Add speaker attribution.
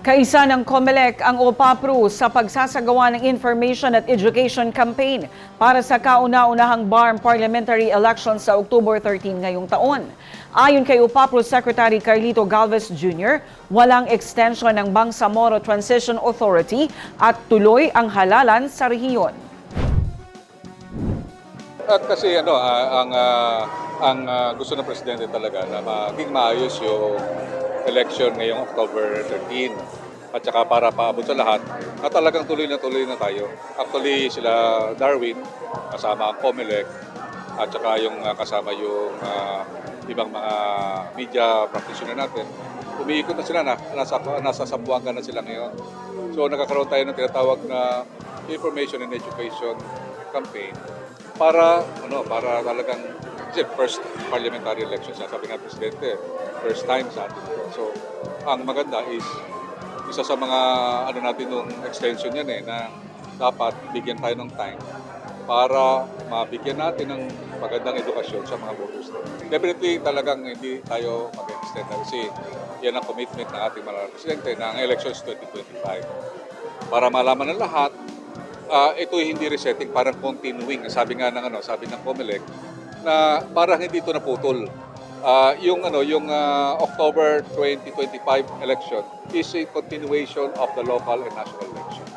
Speaker 1: Kaisa ng COMELEC ang OPAPRO sa pagsasagawa ng Information at Education Campaign para sa kauna-unahang BARM Parliamentary Elections sa October 13 ngayong taon. Ayon kay OPAPRO Secretary Carlito Galvez Jr., walang extension ng Bangsamoro Transition Authority at tuloy ang halalan sa rehiyon.
Speaker 2: At kasi ano, ah, ang ah, ang ah, gusto ng presidente talaga na maging maayos yung election ngayong October 13 at saka para paabot sa lahat at talagang tuloy na tuloy na tayo. Actually sila Darwin kasama ang COMELEC at saka yung ah, kasama yung ah, ibang mga media practitioner natin. Umiikot na sila na, nasa, nasa Sambuanga na sila ngayon. So nagkakaroon tayo ng tinatawag na information and education campaign para ano para talagang kasi first parliamentary elections yan, sabi nga ng presidente first time sa atin so ang maganda is isa sa mga ano natin nung extension yan eh na dapat bigyan tayo ng time para mabigyan natin ng magandang edukasyon sa mga voters. Definitely talagang hindi tayo mag-extend kasi yan ang commitment ng ating mga presidente ang elections 2025. Para malaman ng lahat Ah, ito hindi resetting, parang continuing. Sabi nga ng ano, sabi ng COMELEC na parang hindi ito naputol. Ah, yung ano, yung ah, October 2025 election is a continuation of the local and national election.